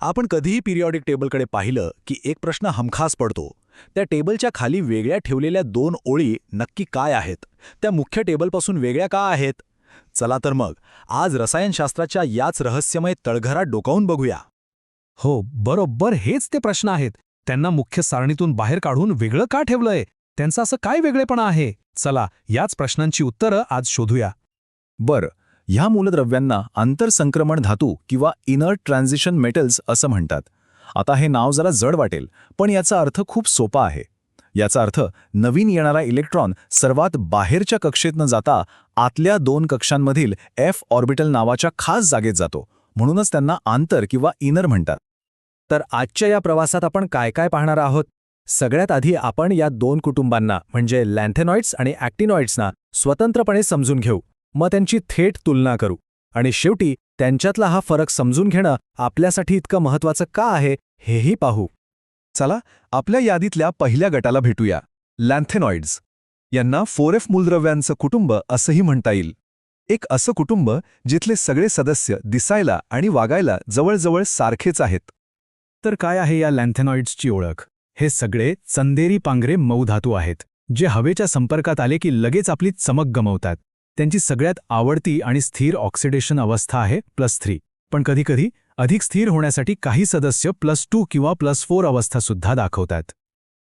आपण कधीही पिरियॉडिक टेबलकडे पाहिलं की एक प्रश्न हमखास पडतो. त्या टेबलच्या खाली वेगळ्या ठेवलेल्या दोन ओळी नक्की काय आहेत? त्या मुख्य टेबलपासून वेगळ्या का आहेत? चला तर मग आज रसायनशास्त्राच्या याच रहस्यमय तळघरात डोकावून बघूया. हो बरोबर हेच ते प्रश्न आहेत. त्यांना मुख्य सारणीतून बाहेर काढून वेगळं का ठेवलंय? त्यांचं असं काय वेगळेपणा आहे? चला याच प्रश्नांची उत्तरं आज शोधूया. बरं ह्या मूलद्रव्यांना आंतरसंक्रमण धातू किंवा इनर ट्रान्झिशन मेटल्स असं म्हणतात. आता हे नाव जरा जड वाटेल पण याचा अर्थ खूप सोपा आहे. याचा अर्थ नवीन येणारा इलेक्ट्रॉन सर्वात बाहेरच्या कक्षेत न जाता आतल्या दोन कक्षांमधील एफ ऑर्बिटल नावाच्या खास जागेत जातो. म्हणूनच त्यांना आंतर किंवा इनर म्हणतात. तर आजच्या या प्रवासात आपण काय काय पाहणार आहोत? सगळ्यात आधी आपण या दोन कुटुंबांना म्हणजे लॅन्थेनॉइड्स आणि ॲक्टिनॉइड्सना स्वतंत्रपणे समजून घेऊ. मग त्यांची थेट तुलना करू. आणि शेवटी त्यांच्यातला हा फरक समजून घेणं आपल्यासाठी इतकं महत्वाचं का आहे हेही पाहू. चला आपल्या यादीतल्या पहिल्या गटाला भेटूया. लॅन्थेनॉइड्स यांना फोर एफ मूलद्रव्यांचं कुटुंब असंही म्हणता येईल. एक असं कुटुंब जिथले सगळे सदस्य दिसायला आणि वागायला जवळजवळ सारखेच आहेत. तर काय आहे या लॅन्थेनॉइड्सची ओळख? हे सगळे चंदेरी पांघरे मऊ धातू आहेत जे हवेच्या संपर्कात आले की लगेच आपली चमक गमवतात. त्यांची सगळ्यात आवडती आणि स्थिर ऑक्सिडेशन अवस्था आहे प्लस थ्री. पण कधीकधी अधिक स्थिर होण्यासाठी काही सदस्य प्लस टू किंवा प्लस फोर अवस्था सुद्धा दाखवतात.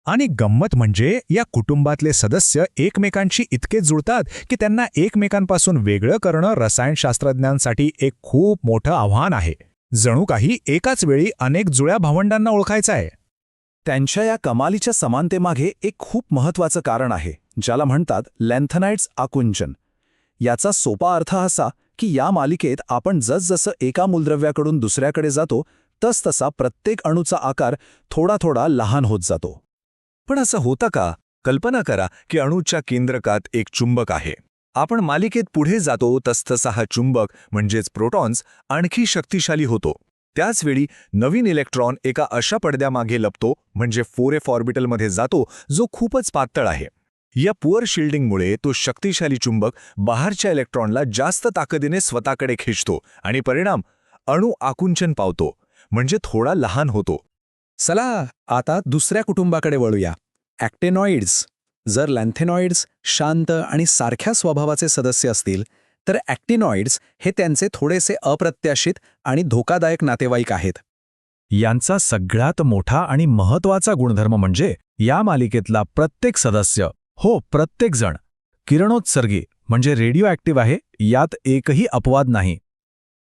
आणि गंमत म्हणजे या कुटुंबातले सदस्य एकमेकांशी इतके जुळतात की त्यांना एकमेकांपासून वेगळं करणं रसायनशास्त्रज्ञांसाठी एक खूप मोठं आव्हान आहे. जणू काही एकाच वेळी अनेक जुळ्या भावंडांना ओळखायचं आहे त्यांच्या या कमालीच्या समानतेमागे एक खूप महत्वाचं कारण आहे ज्याला म्हणतात लॅन्थनाइट्स आकुंचन. याचा सोपा अर्थ असा की या मालिकेत आपण जसजसं एका मूलद्रव्याकडून दुसऱ्याकडे जातो तसतसा प्रत्येक अणूचा आकार थोडा थोडा लहान होत जातो. पण असं होतं का? कल्पना करा की अणूच्या केंद्रकात एक चुंबक आहे. आपण मालिकेत पुढे जातो तसतसा हा चुंबक म्हणजेच प्रोटॉन्स आणखी शक्तिशाली होतो. त्याचवेळी नवीन इलेक्ट्रॉन एका अशा पडद्यामागे लपतो म्हणजे फोर एफ ऑर्बिटलमध्ये जातो जो खूपच पातळ आहे. या पुअर शिल्डिंगमुळे तो शक्तिशाली चुंबक बाहेरच्या इलेक्ट्रॉनला जास्त ताकदीने स्वतःकडे खेचतो आणि परिणाम अणू आकुंचन पावतो म्हणजे थोडा लहान होतो. चला आता दुसऱ्या कुटुंबाकडे वळूया. ॲक्टेनॉइड्स. जर लॅन्थेनॉइड्स शांत आणि सारख्या स्वभावाचे सदस्य असतील तर ॲक्टिनॉइड्स हे त्यांचे थोडेसे अप्रत्याशित आणि धोकादायक नातेवाईक आहेत. यांचा सगळ्यात मोठा आणि महत्त्वाचा गुणधर्म म्हणजे या मालिकेतला प्रत्येक सदस्य हो प्रत्येकजण. किरणोत्सर्गी म्हणजे रेडिओ ॲक्टिव्ह आहे यात एकही अपवाद नाही.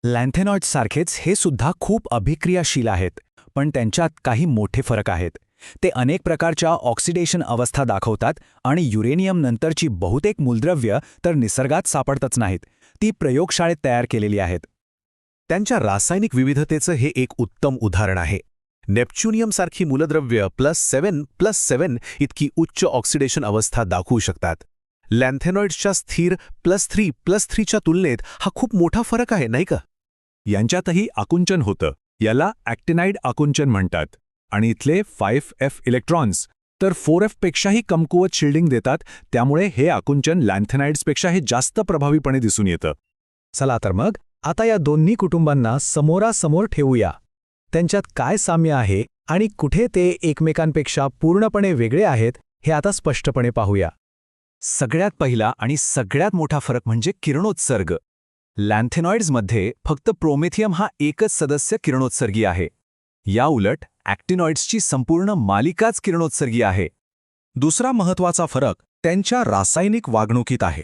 लॅन्थेनॉइड्ससारखेच हे सुद्धा खूप अभिक्रियाशील आहेत पण त्यांच्यात काही मोठे फरक आहेत. ते अनेक प्रकारच्या ऑक्सिडेशन अवस्था दाखवतात आणि युरेनियम नंतरची बहुतेक मूलद्रव्य तर निसर्गात सापडतच नाहीत. ती प्रयोगशाळेत तयार केलेली आहेत. त्यांच्या रासायनिक विविधतेचं हे एक उत्तम उदाहरण आहे. नेपच्युनियमसारखी मूलद्रव्य प्लस सेवन प्लस सेवन इतकी उच्च ऑक्सिडेशन अवस्था दाखवू शकतात. लॅन्थेनॉइड्सच्या स्थिर प्लस थ्री प्लस थ्रीच्या तुलनेत हा खूप मोठा फरक आहे नाही का? यांच्यातही आकुंचन होतं. याला ॲक्टिनाइड आकुंचन म्हणतात. आणि इथले फाईव्ह एफ इलेक्ट्रॉन्स तर फोर एफ पेक्षाही कमकुवत शिल्डिंग देतात. त्यामुळे हे आकुंचन लॅन्थेनाइड्सपेक्षाही जास्त प्रभावीपणे दिसून येतं. चला तर मग आता या दोन्ही कुटुंबांना समोरासमोर ठेवूया. त्यांच्यात काय साम्य आहे आणि कुठे ते एकमेकांपेक्षा पूर्णपणे वेगळे आहेत हे आता स्पष्टपणे पाहूया. सगळ्यात पहिला आणि सगळ्यात मोठा फरक म्हणजे किरणोत्सर्ग. लॅन्थेनॉइड्समध्ये फक्त प्रोमेथियम हा एकच सदस्य किरणोत्सर्गी आहे. याउलट ॲक्टिनॉइड्सची संपूर्ण मालिकाच किरणोत्सर्गी आहे. दुसरा महत्त्वाचा फरक त्यांच्या रासायनिक वागणुकीत आहे.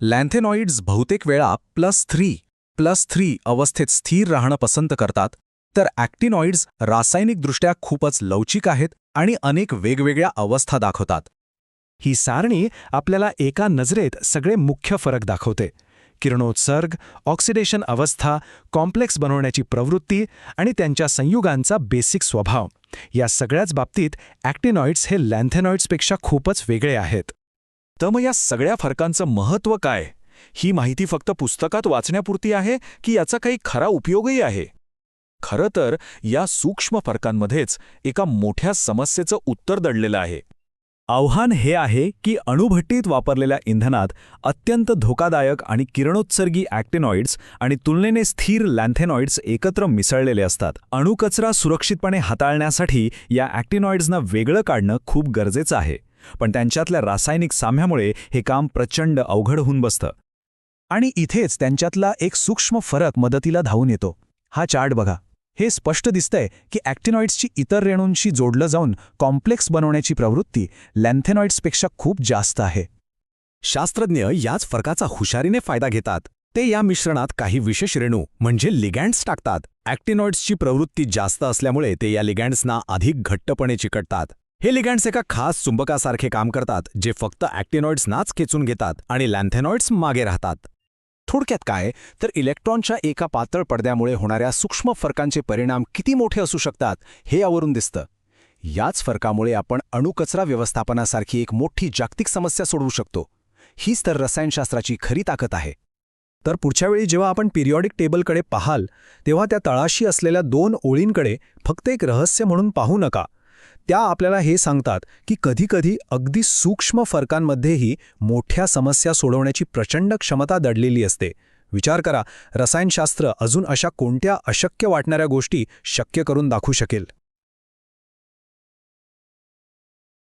लॅन्थेनॉइड्स बहुतेक वेळा प्लस थ्री प्लस थ्री अवस्थेत स्थिर राहणं पसंत करतात तर ॲक्टिनॉइड्स रासायनिकदृष्ट्या खूपच लवचिक आहेत आणि अनेक वेगवेगळ्या अवस्था दाखवतात. ही सारणी आपल्याला एका नजरेत सगळे मुख्य फरक दाखवते. किरणोत्सर्ग ऑक्सिडेशन अवस्था कॉम्प्लेक्स बनवण्याची प्रवृत्ती आणि त्यांच्या संयुगांचा बेसिक स्वभाव. या सगळ्याच बाबतीत ॲक्टिनॉइड्स हे लॅन्थेनॉइड्सपेक्षा खूपच वेगळे आहेत. तर मग या सगळ्या फरकांचं महत्त्व काय? ही माहिती फक्त पुस्तकात वाचण्यापुरती आहे की याचा काही खरा उपयोगही आहे? खरं तर या सूक्ष्म फरकांमध्येच एका मोठ्या समस्येचं उत्तर दडलेलं आहे. आव्हान हे आहे की अणुभट्टीत वापरलेल्या इंधनात अत्यंत धोकादायक आणि किरणोत्सर्गी ॲक्टिनॉइड्स आणि तुलनेने स्थिर लॅन्थेनॉइड्स एकत्र मिसळलेले असतात. अणुकचरा सुरक्षितपणे हाताळण्यासाठी या ॲक्टिनॉइड्सना वेगळं काढणं खूप गरजेचं आहे. पण त्यांच्यातल्या रासायनिक साम्यामुळे हे काम प्रचंड अवघड होऊन बसतं. आणि इथेच त्यांच्यातला एक सूक्ष्म फरक मदतीला धावून येतो. हा चार्ट बघा. हे स्पष्ट दिसतंय की ॲक्टिनॉइड्सची इतर रेणूंशी जोडलं जाऊन कॉम्प्लेक्स बनवण्याची प्रवृत्ती लॅन्थेनॉइड्सपेक्षा खूप जास्त आहे. शास्त्रज्ञ याच फरकाचा हुशारीने फायदा घेतात. ते या मिश्रणात काही विशेष रेणू म्हणजे लिगँड्स टाकतात. ॲक्टिनॉइड्सची प्रवृत्ती जास्त असल्यामुळे ते या लिगँड्सना अधिक घट्टपणे चिकटतात. हे लिगँड्स एका खास चुंबकासारखे काम करतात जे फक्त ॲक्टिनॉइड्सनाच खेचून घेतात आणि लॅन्थेनॉइड्स मागे राहतात. थोडक्यात काय? तर इलेक्ट्रॉनच्या एका पातळ पडद्यामुळे होणाऱ्या सूक्ष्म फरकांचे परिणाम किती मोठे असू शकतात हे यावरून दिसतं. याच फरकामुळे आपण अणुकचरा व्यवस्थापनासारखी एक मोठी जागतिक समस्या सोडवू शकतो. हीच तर रसायनशास्त्राची खरी ताकद आहे. तर पुढच्या वेळी जेव्हा आपण पिरियॉडिक टेबलकडे पाहाल तेव्हा त्या तळाशी असलेल्या दोन ओळींकडे फक्त एक रहस्य म्हणून पाहू नका. त्या आपल्याला हे सांगतात की कधीकधी अगदी सूक्ष्म फरकांमध्येही मोठ्या समस्या सोडवण्याची प्रचंड क्षमता दडलेली असते. विचार करा रसायनशास्त्र अजून अशा कोणत्या अशक्य वाटणाऱ्या गोष्टी शक्य करून दाखवू शकेल?